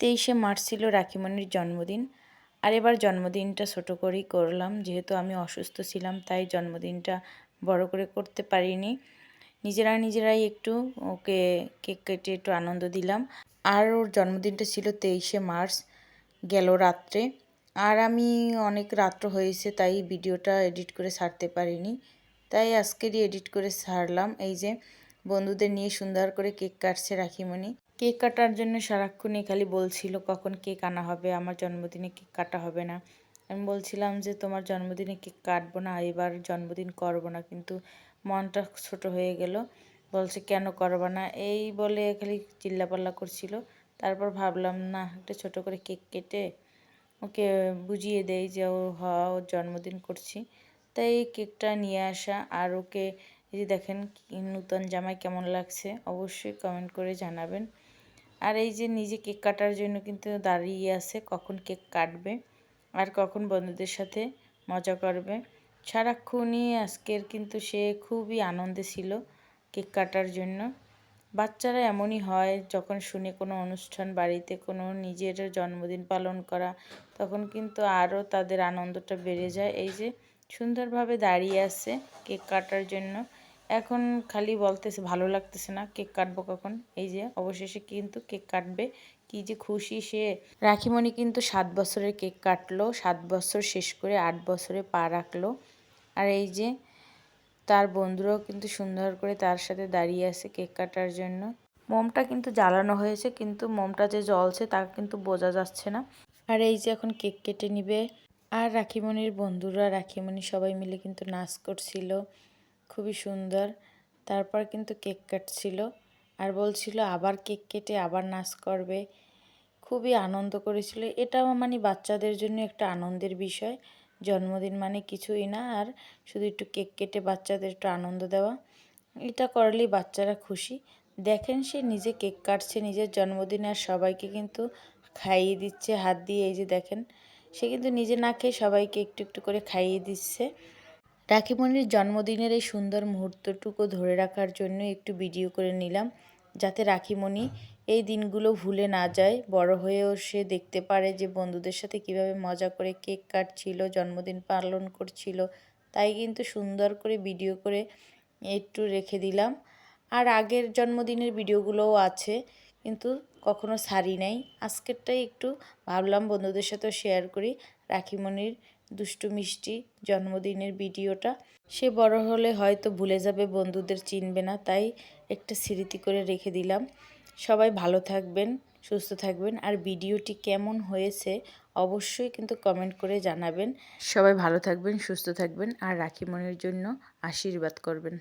তেইশে মার্চ ছিল রাখিমণির জন্মদিন। আর এবার জন্মদিনটা ছোটো করেই করলাম। যেহেতু আমি অসুস্থ ছিলাম, তাই জন্মদিনটা বড় করে করতে পারিনি। নিজেরা নিজেরাই একটু ওকে কেক কেটে একটু আনন্দ দিলাম। আর ওর জন্মদিনটা ছিল তেইশে মার্চ, গেল রাত্রে। আর আমি অনেক রাত্র হয়েছে, তাই ভিডিওটা এডিট করে ছাড়তে পারিনি। তাই আজকেরই এডিট করে ছাড়লাম এই যে বন্ধুদের নিয়ে সুন্দর করে কেক কাটছে রাখিমণি কেক কাটার জন্য সারাক্ষণই খালি বলছিল, কখন কেক আনা হবে? আমার জন্মদিনে কেক কাটা হবে না। আমি বলছিলাম যে, তোমার জন্মদিনে কেক কাটবো না, এবার জন্মদিন করব না। কিন্তু মনটা ছোট হয়ে গেল। বলছে, কেন করবা না? এই বলে খালি চিল্লাপাল্লা করছিল। তারপর ভাবলাম, না, একটা ছোট করে কেক কেটে ওকে বুঝিয়ে দেয় যে, ও হ, ওর জন্মদিন করছি। তাই কেকটা নিয়ে আসা। আর ওকে, এই যে দেখেন নূতন জামাই কেমন লাগছে, অবশ্যই কমেন্ট করে জানাবেন। আর এই যে নিজে কেক কাটার জন্য কিন্তু দাঁড়িয়ে আছে কখন কেক কাটবে আর কখন বন্ধুদের সাথে মজা করবে। সারাক্ষণই আজকের কিন্তু সে খুবই আনন্দে ছিল কেক কাটার জন্য। বাচ্চারা এমনই হয়, যখন শুনে কোনো অনুষ্ঠান, বাড়িতে কোনো নিজের জন্মদিন পালন করা, তখন কিন্তু আরও তাদের আনন্দটা বেড়ে যায়। এই যে সুন্দরভাবে দাঁড়িয়ে আছে কেক কাটার জন্য। এখন খালি বলতেছে, ভালো লাগতেছে না, কেক কাটবো কখন? এই যে, অবশেষে কিন্তু কেক কাটবে। কি যে খুশি সে। রাখিমণি কিন্তু সাত বছরের কেক কাটলো, সাত বছর শেষ করে আট বছরে পা রাখল। আর এই যে, তার বন্ধুরাও কিন্তু সুন্দর করে তার সাথে দাঁড়িয়ে আছে কেক কাটার জন্য। মোমটা কিন্তু জ্বালানো হয়েছে, কিন্তু মোমটা যে জ্বলছে তা কিন্তু বোঝা যাচ্ছে না। আর এই যে, এখন কেক কেটে নিবে। আর রাখিমণির বন্ধুরা, রাখিমণি সবাই মিলে কিন্তু নাচ করছিল। খুবই সুন্দর। তারপর কিন্তু কেক কাটছিল। আর বলছিল, আবার কেক কেটে আবার নাচ করবে। খুবই আনন্দ করেছিল। এটাও মানে বাচ্চাদের জন্য একটা আনন্দের বিষয়। জন্মদিন মানে কিছুই না। আর শুধু একটু কেক কেটে বাচ্চাদের একটু আনন্দ দেওয়া। এটা করলেই বাচ্চারা খুশি। দেখেন, সে নিজে কেক কাটছে, নিজের জন্মদিনে, আর সবাইকে কিন্তু খাইয়ে দিচ্ছে, হাত দিয়ে। এই যে দেখেন, সে কিন্তু নিজে না খেয়ে সবাইকে একটু একটু করে খাইয়ে দিচ্ছে। রাখিমণির জন্মদিনের এই সুন্দর মুহূর্তটুকু ধরে রাখার জন্য একটু ভিডিও করে নিলাম, যাতে রাখিমণি এই দিনগুলো ভুলে না যায়। বড় হয়েও সে দেখতে পারে যে বন্ধুদের সাথে কীভাবে মজা করে কেক কাটছিল, জন্মদিন পালন করছিল, তাই কিন্তু সুন্দর করে ভিডিও করে একটু রেখে দিলাম। আর আগের জন্মদিনের ভিডিওগুলোও আছে, কিন্তু কখনো সারি নাই। আজকেরটাই একটু ভাবলাম বন্ধুদের সাথেও শেয়ার করি, রাখিমণির দুষ্টু মিষ্টি জন্মদিনের ভিডিওটা। সে বড় হলে হয়তো ভুলে যাবে, বন্ধুদের চিনবে না, তাই একটা স্মৃতি করে রেখে দিলাম। সবাই ভালো থাকবেন, সুস্থ থাকবেন, আর ভিডিওটি কেমন হয়েছে অবশ্যই কিন্তু কমেন্ট করে জানাবেন। সবাই ভালো থাকবেন, সুস্থ থাকবেন, আর রাখি মনের জন্য আশীর্বাদ করবেন।